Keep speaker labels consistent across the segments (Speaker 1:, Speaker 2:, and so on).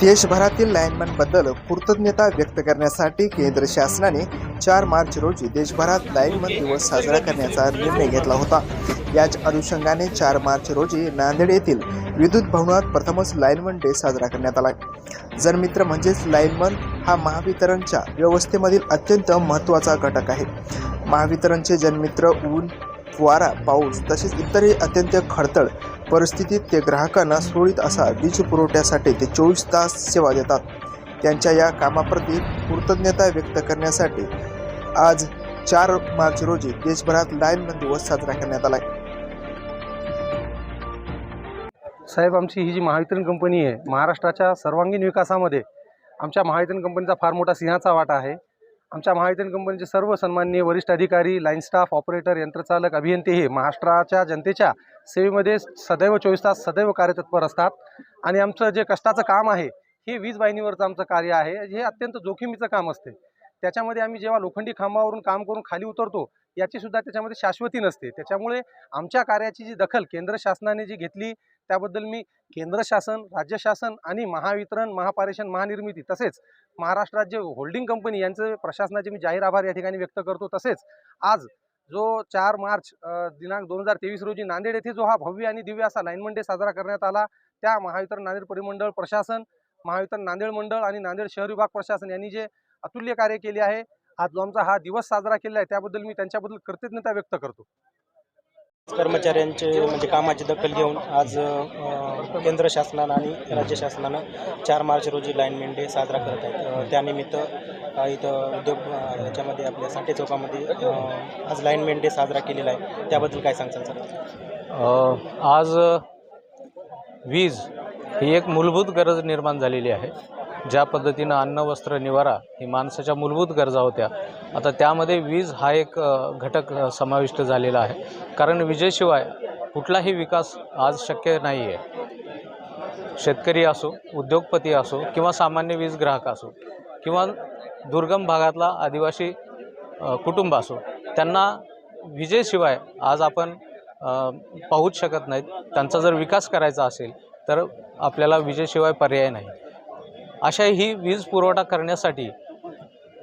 Speaker 1: देशभरातील लाईनमनबद्दल कृतज्ञता व्यक्त करण्यासाठी केंद्र शासनाने चार मार्च रोजी देशभरात लाईनमन दिवस साजरा करण्याचा निर्णय घेतला होता. याच अनुषंगाने चार मार्च रोजी नांदेड येथील विद्युत भवनात प्रथमच लाईनमन डे साजरा करण्यात आला. जनमित्र म्हणजेच लाईनमन हा महावितरणच्या व्यवस्थेमधील अत्यंत महत्त्वाचा घटक आहे. महावितरणचे जनमित्र ऊन वारा पाऊस तसेच इतरही अत्यंत खडतळ परिस्थितीत ते ग्राहकांना सुरळीत असा वीज पुरवठ्यासाठी ते चोवीस तास सेवा देतात. त्यांच्या या कामाप्रती कृतज्ञता व्यक्त करण्यासाठी आज चार मार्च रोजी देशभरात लाईनमन दिवस साजरा करण्यात आला
Speaker 2: साहेब आमची ही जी महावितरण कंपनी आहे महाराष्ट्राच्या सर्वांगीण विकासामध्ये आमच्या महावितरण कंपनीचा फार मोठा सिंहाचा वाटा आहे. आमच्या महावितरण कंपनीचे सर्व सन्माननीय वरिष्ठ अधिकारी लाईन स्टाफ ऑपरेटर यंत्रचालक अभियंते हे महाराष्ट्राच्या जनतेच्या सेवेमध्ये सदैव चोवीस तास सदैव कार्यतत्पर असतात. आणि आमचं जे कष्टाचं काम आहे हे वीज वाहिनीवरचं आमचं कार्य आहे हे अत्यंत जोखमीचं काम असते. त्याच्यामध्ये आम्ही जेव्हा लोखंडी खांबावरून काम करून खाली उतरतो याची सुद्धा त्याच्यामध्ये शाश्वती नसते. त्याच्यामुळे आमच्या कार्याची जी दखल केंद्र शासनाने जी घेतली त्याबद्दल मी केंद्र शासन राज्य शासन आणि महावितरण महापारेषण महानिर्मिती तसेच महाराष्ट्र राज्य होल्डिंग कंपनी यांचे प्रशासनाचे मी जाहीर आभार या ठिकाणी व्यक्त करतो. तसेच आज जो चार मार्च दिनांक दोन हजार तेवीस रोजी नांदेड येथे जो हा भव्य आणि दिव्य असा लाईनमन डे साजरा करण्यात आला त्या महावितरण नांदेड परिमंडळ प्रशासन महावितरण नांदेड मंडळ आणि नांदेड शहर विभाग प्रशासन यांनी जे अतुल्य कार्य केले आहे आज जो आमचा हा दिवस साजरा केला आहे त्याबद्दल मी त्यांच्याबद्दल कृतज्ञता व्यक्त करतो.
Speaker 3: कर्मचाऱ्यांचे म्हणजे कामाची दखल घेऊन आज केंद्र शासनानं आणि राज्य शासनानं चार मार्च रोजी लाईनमेन डे साजरा करत आहेत. त्यानिमित्त इथं उद्योग याच्यामध्ये आपल्या साठे चौकामध्ये आज लाईनमेन डे साजरा केलेला आहे. त्याबद्दल काय सांगता सर?
Speaker 4: आज वीज ही एक मूलभूत गरज निर्माण झालेली आहे. ज्या पद्धतीनं अन्न वस्त्र निवारा ही माणसाच्या मूलभूत गरजा होत्या आता त्यामध्ये वीज हा एक घटक समाविष्ट झालेला आहे. कारण विजेशिवाय कुठलाही विकास आज शक्य नाही आहे शेतकरी असो उद्योगपती असो किंवा सामान्य वीज ग्राहक असो किंवा दुर्गम भागातला आदिवासी कुटुंब असो त्यांना विजेशिवाय आज आपण पाहूच शकत नाहीत. त्यांचा जर विकास करायचा असेल तर आपल्याला विजेशिवाय पर्याय नाही. अशा ही वीज पुरवठा करण्यासाठी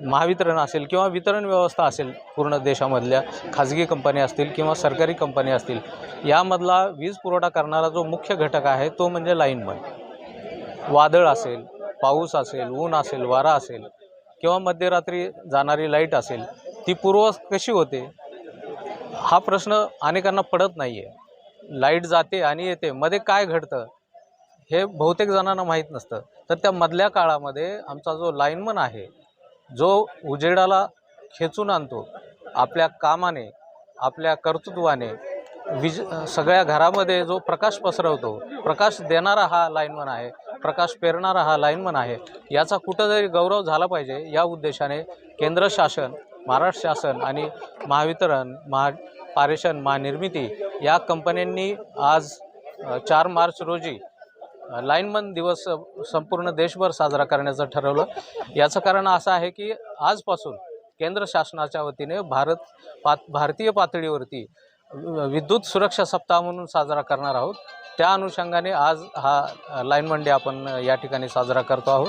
Speaker 4: महावितरण असेल किंवा वितरण व्यवस्था असेल पूर्ण देशामधल्या खाजगी कंपन्या असतील किंवा सरकारी कंपन्या असतील यामधला वीज पुरवठा करणारा जो मुख्य घटक आहे तो म्हणजे लाईनमन वादळ असेल पाऊस असेल ऊन असेल वारा असेल किंवा मध्यरात्री जाणारी लाइट असेल ती पूर्व कशी होते? हा प्रश्न अनेकांना पडत नाही आहे लाइट जाते आणि येते. मध्ये काय घडतं? हे बहुतेक जणांना माहीत नसतं. तर त्या मधल्या काळामध्ये आमचा जो लाईनमन आहे जो उजेडाला खेचून आणतो आपल्या कामाने आपल्या कर्तृत्वाने विज सगळ्या घरामध्ये जो प्रकाश पसरवतो प्रकाश देणारा हा लाईनमन आहे प्रकाश पेरणारा हा लाईनमन आहे याचा कुठंतरी गौरव झाला पाहिजे या उद्देशाने केंद्र शासन महाराष्ट्र शासन आणि महावितरण महा पारेषण महानिर्मिती या कंपन्यांनी आज चार मार्च रोजी लाईनमन दिवस संपूर्ण देशभर साजरा करण्याचं ठरवलं. याचं कारण असं आहे की आजपासून केंद्र शासनाच्या वतीने भारत पात भारतीय पातळीवरती विद्युत सुरक्षा सप्ताह म्हणून साजरा करणार आहोत. त्या अनुषंगाने आज हा लाईनमन डे आपण या ठिकाणी साजरा करतो आहोत.